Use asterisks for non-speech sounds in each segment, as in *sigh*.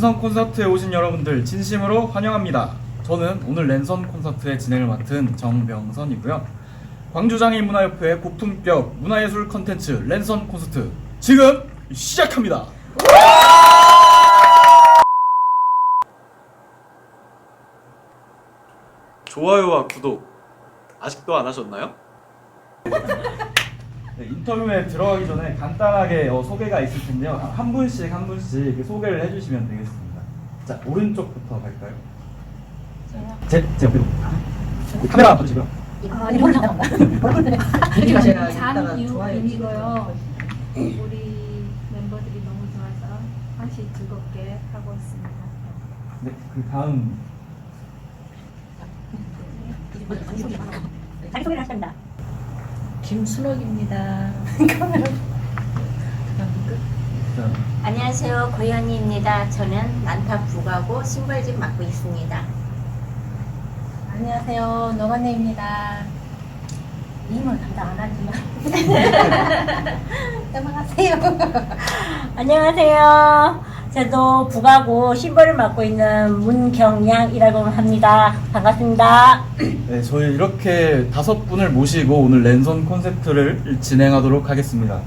랜선 콘서트에 오신 여러분들 진심으로 환영합니다. 저는 오늘 랜선 콘서트의 진행을 맡은 정명선이고요. 광주장애인 문화협회 고품격 문화예술 컨텐츠 랜선 콘서트 지금 시작합니다. 좋아요와 구독 아직도 안 하셨나요? *laughs* 네, 인터뷰에 들어가기 전에 간단하게 어, 소개가 있을 텐데요. 한- 한 분씩 한 분씩 소개를 해주시면 되겠습니다. 자 오른쪽부터 갈까요? 제, 제 옆에 카메라 봐주시고요. 이거 아니 뭘 나온다. 그러니까 제가 이따가 잔유인이고요. 우리 멤버들이 너무 좋아서 다시 즐겁게 하고 있습니다. 네, 그 다음 자기 소개를 하십니다. 김순옥입니다. *laughs* 자, 안녕하세요. 고현희입니다. 저는 난타 부가고 신발집 맡고 있습니다. 안녕하세요. 노만네입니다. 님은 담당 안 하지만 *laughs* *laughs* 넘어가세요. 안녕하세요. 저도 부가고 신발을 맡고 있는 문경양이라고 합니다. 반갑습니다. *clears throat* 네, 저희 이렇게 다섯 분을 모시고 오늘 랜선 콘셉트를 진행하도록 하겠습니다.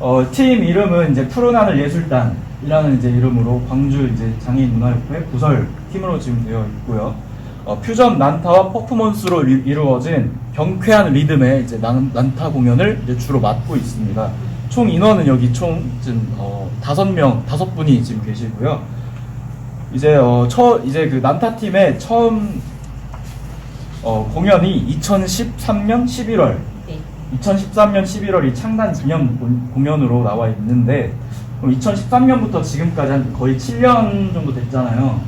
어, 팀 이름은 이제 푸른 하늘 예술단이라는 이제 이름으로 광주 이제 장애인 문화협회 부설 팀으로 지금 되어 있고요. 어, 퓨전 난타와 퍼포먼스로 리- 이루어진 경쾌한 리듬의 이제 난, 난타 공연을 이제 주로 맡고 있습니다. 총 인원은 여기 총 지금 어, 다섯 명, 다섯 분이 지금 계시고요. 이제 어, 처 이제 그 난타 팀의 처음 어, 공연이 2013년 11월, 네. 2013년 11월이 창단 기념 공- 공연으로 나와 있는데, 그럼 2013년부터 지금까지 한 거의 7년 정도 됐잖아요.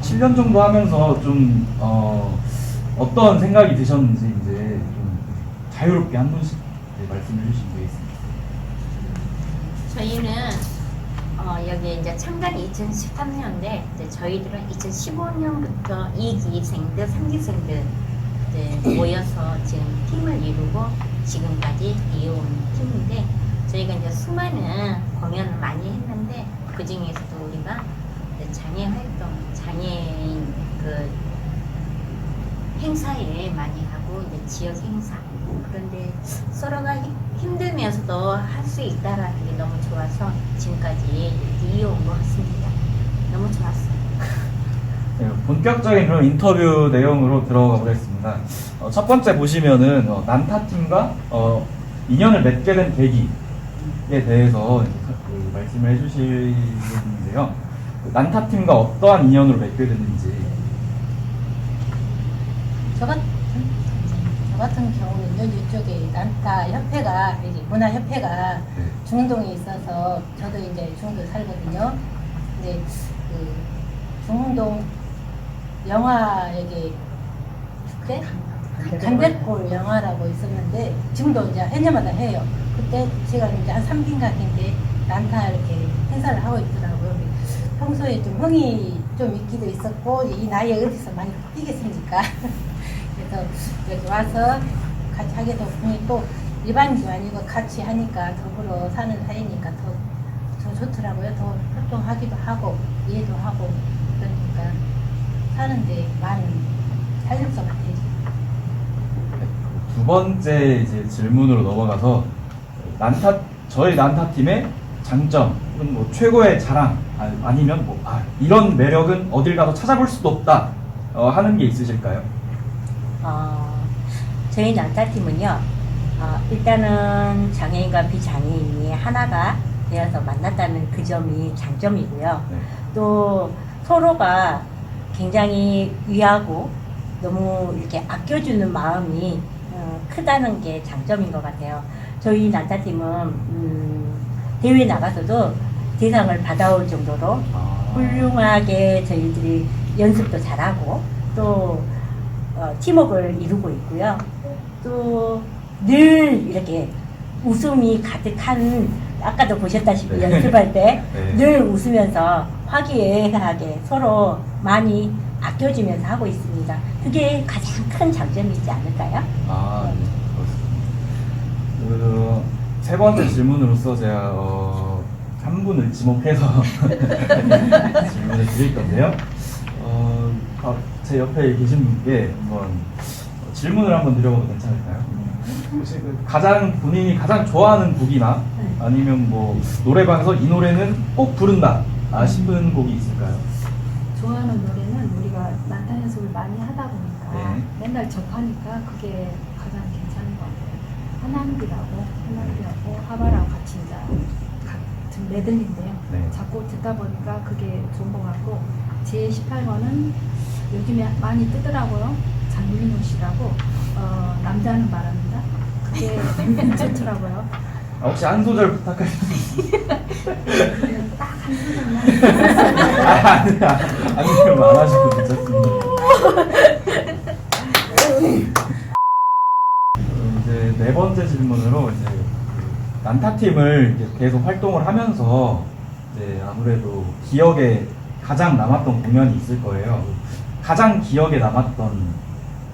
7년 정도 하면서 좀, 어, 어떤 생각이 드셨는지 이제 좀 자유롭게 한 분씩 네, 말씀해 주시면. 저희는 어, 여기 이제 창단이 2013년인데 이제 저희들은 2015년부터 2기생들, 3기생들 이제 모여서 지금 팀을 이루고 지금까지 이어온 팀인데 저희가 이제 수많은 공연을 많이 했는데 그 중에서도 우리가 장애 활동, 장애인 그 행사에 많이 하고 이제 지역 행사 그런데 서로가 힘- 힘들면서도 할 수 있다라는 게 너무 좋아서 지금까지 이어온 것 같습니다. 너무 좋았어요. 네, 본격적인 그런 인터뷰 내용으로 들어가 보겠습니다. 어, 첫 번째 보시면은 어, 난타 팀과 어, 인연을 맺게 된 계기에 대해서 그 말씀을 해주시는데요. 그 난타 팀과 어떠한 인연으로 맺게 됐는지. 저 같은, 저 같은 경우는 여기 이쪽에 난타 협회가, 여기 문화협회가 네. 중동에 있어서 저도 이제 중동에 살거든요. 근데 그 중동 영화 여기 그때 강백골 영화라고 있었는데 지금도 이제 해년마다 해요. 그때 제가 이제 한 3긴각인데 난타 이렇게 행사를 하고 있더라고요. 평소에 좀 흥이 좀 있기도 있었고 이 나이에 어디서 많이 뛰겠습니까? *laughs* 그래서 여기 와서 같이 하게 되고 또 일반인도 아니고 같이 하니까 더불어 사는 사이니까 더, 더 좋더라고요. 더 활동하기도 하고 이해도 하고 그러니까 사는데 많은 활력소가 되죠. 두 번째 이제 질문으로 넘어가서 난타 저희 난타 팀의 장점 혹은 뭐 최고의 자랑 아, 아니면 뭐 아, 이런 매력은 어딜 가서 찾아볼 수도 없다 어, 하는 게 있으실까요? 어, 저희 난타팀은요, 어, 일단은 장애인과 비장애인이 하나가 되어서 만났다는 그 점이 장점이고요. 네. 또 서로가 굉장히 위하고 너무 이렇게 아껴주는 마음이 어, 크다는 게 장점인 것 같아요. 저희 난타팀은 음, 대회 나가서도 대상을 받아올 정도로 아, 훌륭하게 저희들이 연습도 잘하고 또 어, 팀워크를 이루고 있고요. 또 늘 이렇게 웃음이 가득한 아까도 보셨다시피 네. 연습할 때 *laughs* 네. 늘 웃으면서 화기애애하게 서로 많이 아껴주면서 하고 있습니다. 그게 가장 큰 장점이지 않을까요? 아, 네, 그렇습니다. 그, 세 번째 질문으로서 제가 어, 3분을 지목해서 *laughs* 질문을 드릴 건데요. 제 옆에 계신 분께 한번 어, 질문을 한번 드려봐도 괜찮을까요? 혹시 그 가장 본인이 가장 좋아하는 곡이나 아니면 뭐 노래방에서 이 노래는 꼭 부른다 아 싶은 곡이 있을까요? 좋아하는 노래는 우리가 난타 연습을 많이 하다 보니까 네. 맨날 접하니까 그게 가장 괜찮은 것 같아요. 하나님이라고 하나님이라고 하바라고 같이 이제 같은 메들리인데요. 네. 자꾸 듣다 보니까 그게 좋은 것 같고 제 18번은 요즘에 많이 뜨더라고요. 장윤호 씨라고 어, 남자는 말합니다. 그게 좋더라고요. 아, 혹시 한 소절 부탁할 수? *laughs* 딱한 소절만. 아, 아니야. 안 하셔도 괜찮습니다. 어, 이제 네 번째 질문으로 이제 그 난타팀을 계속 활동을 하면서 이제 아무래도 기억에 가장 남았던 공연이 있을 거예요. 가장 기억에 남았던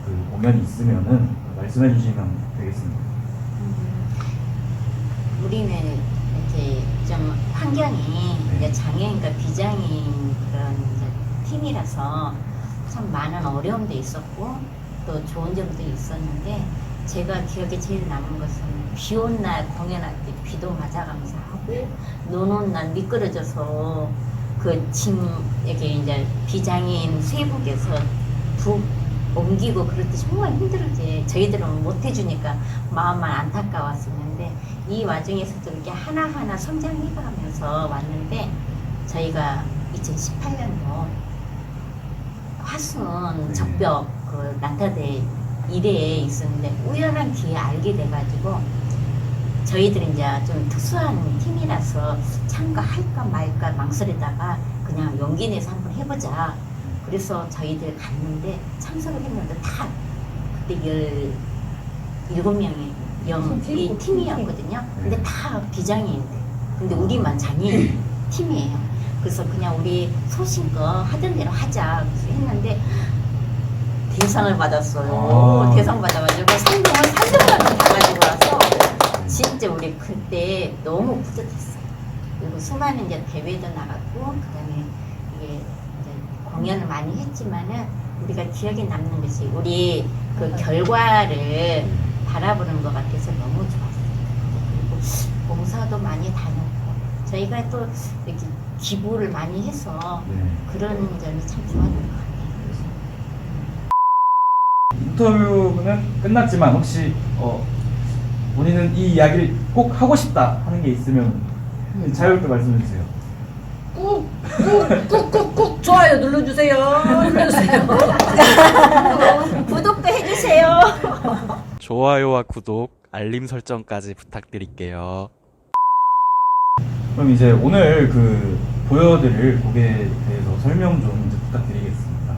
그 공연이 있으면은 말씀해 주시면 되겠습니다. 우리는 이렇게 좀 환경이 이제 장애인과 비장애인 그런 팀이라서 참 많은 어려움도 있었고 또 좋은 점도 있었는데 제가 기억에 제일 남은 것은 비 온 날 공연할 때 비도 맞아가면서 하고 눈 온 날 미끄러져서 그짐 이렇게 이제 비장애인 세북에서 부 옮기고 그럴 때 정말 힘들었지. 저희들은 못 해주니까 마음만 안타까웠었는데 이 와중에서도 이렇게 하나하나 성장해가면서 왔는데 저희가 2018년도 화순 네. 적벽 그 난타대 1회에 있었는데 우연한 기회에 알게 돼가지고 저희들이 이제 좀 특수한 팀이라서 참가할까 말까 망설이다가 그냥 용기 내서 한번 해보자. 그래서 저희들 갔는데 참석을 했는데 다 그때 열 일곱 명의 영이 팀이었거든요. 근데 다 비장애인들. 근데 우리만 장애인 *clears throat* 팀이에요. 그래서 그냥 우리 소신껏 하던 대로 하자 그래서 했는데 대상을 받았어요. 아. 대상 받아가지고 상금을 300만 원 가가지고 와서 진짜 우리 그때 너무 뿌듯했어요. 그리고 수많은 이제 대회도 나갔고 그다음에 이게 공연을 많이 했지만은 우리가 기억에 남는 것이 우리 그 결과를 바라보는 것 같아서 너무 좋았어요. 그리고 봉사도 많이 다녔고 저희가 또 이렇게 기부를 많이 해서 네. 그런 점이 참 좋았던 것 같아요. 인터뷰는 끝났지만 혹시 어, 본인은 이 이야기를 꼭 하고 싶다 하는 게 있으면 자유롭게 말씀해 주세요. 꾹 꾹 꾹 꾹 꾹 좋아요 눌러주세요. 눌러주세요. *laughs* 구독도 해주세요. 좋아요와 구독, 알림 설정까지 부탁드릴게요. 그럼 이제 오늘 그 보여드릴 곡에 대해서 설명 좀 이제 부탁드리겠습니다.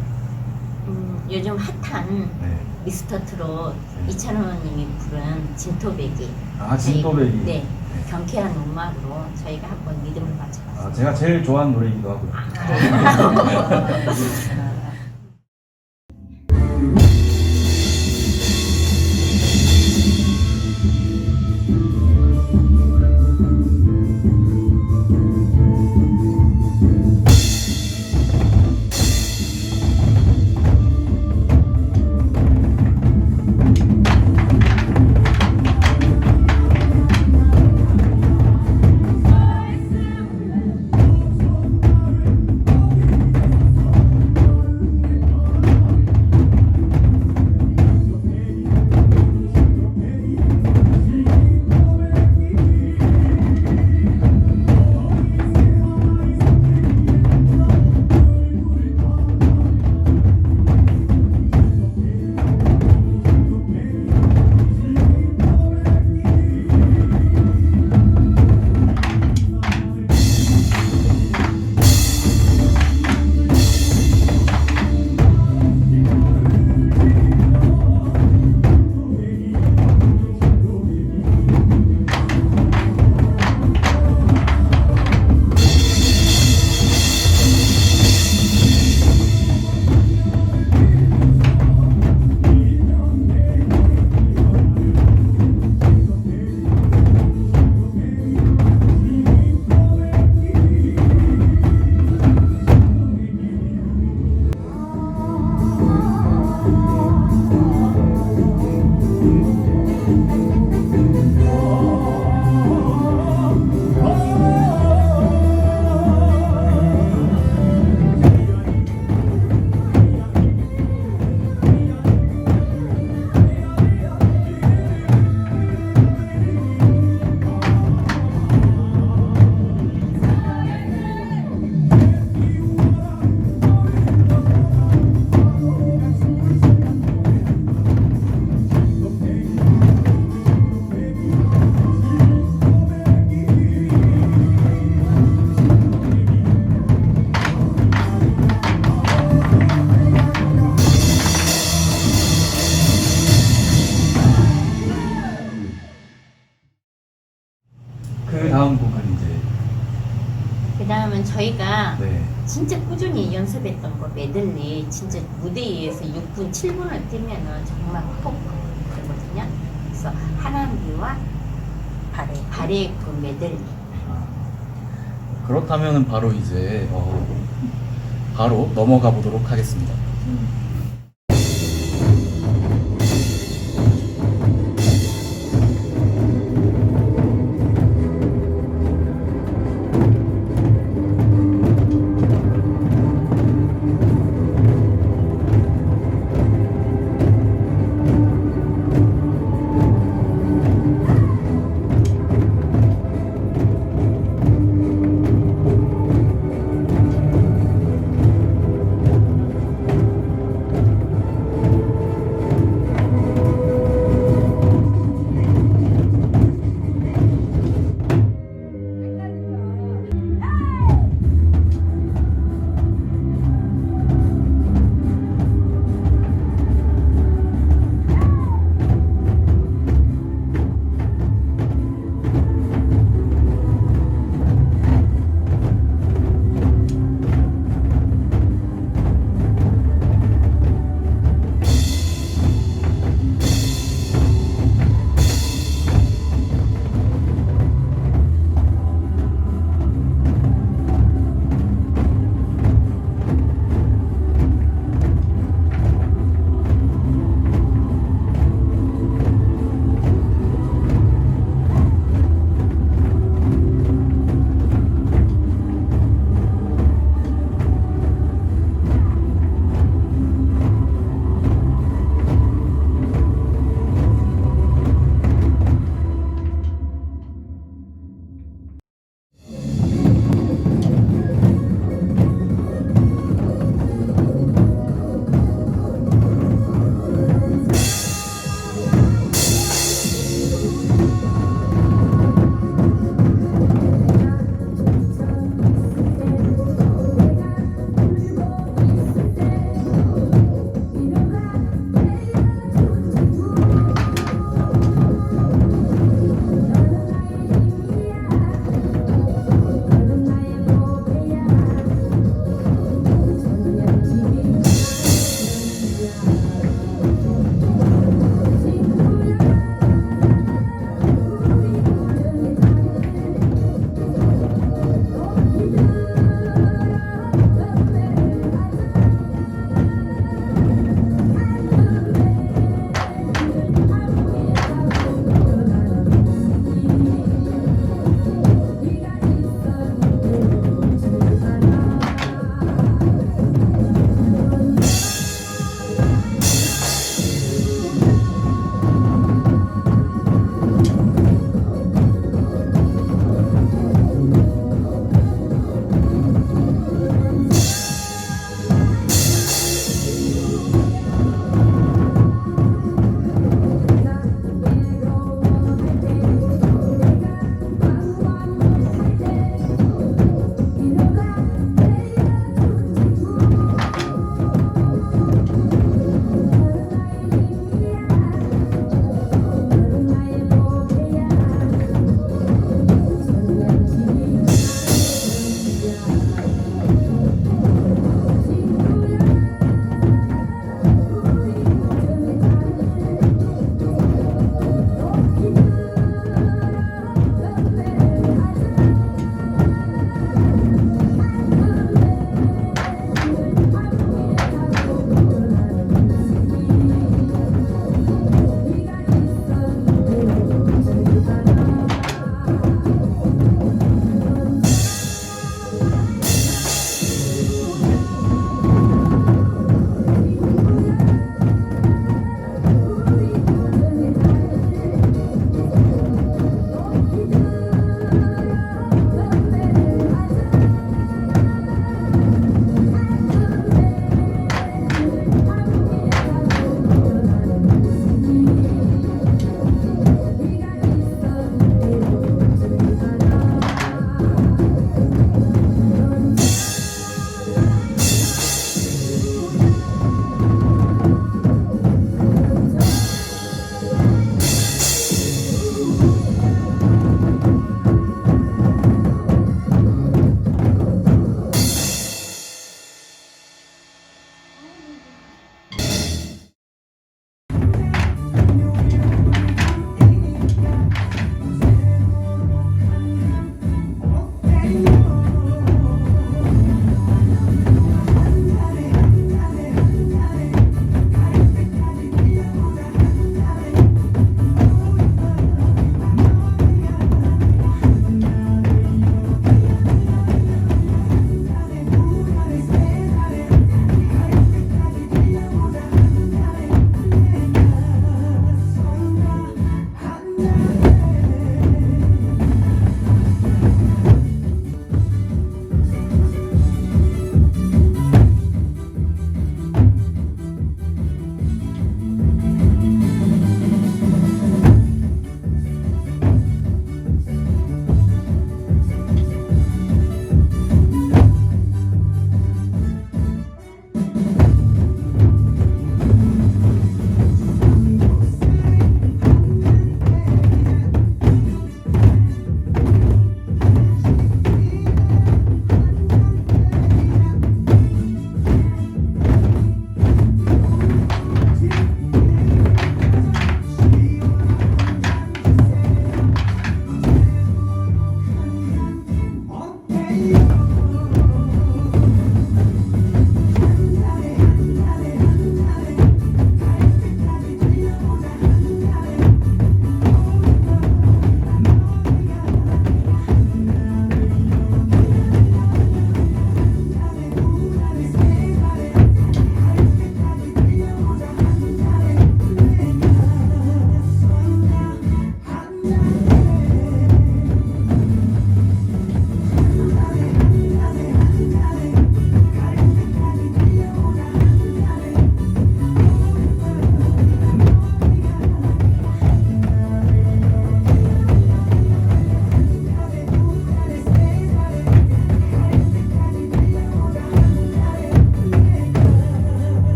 음, 요즘 핫한 네. 미스터 트롯 네. 이찬원님이 부른 진토배기. 아 진도배기. 네. 경쾌한 음악으로 저희가 한번 믿음을 맞춰봤어요. 아 제가 제일 좋아하는 노래이기도 하고요. *laughs* *laughs* 다음 곡은 이제 그 다음은 저희가 네. 진짜 꾸준히 연습했던 거 메들리 진짜 무대 위에서 6분, 7분을 뛰면은 정말 확폭되거든요. 그래서 하람비와 발에 발에 그 메들리. 아, 그렇다면 바로 이제 어, 바로 넘어가 보도록 하겠습니다. 음.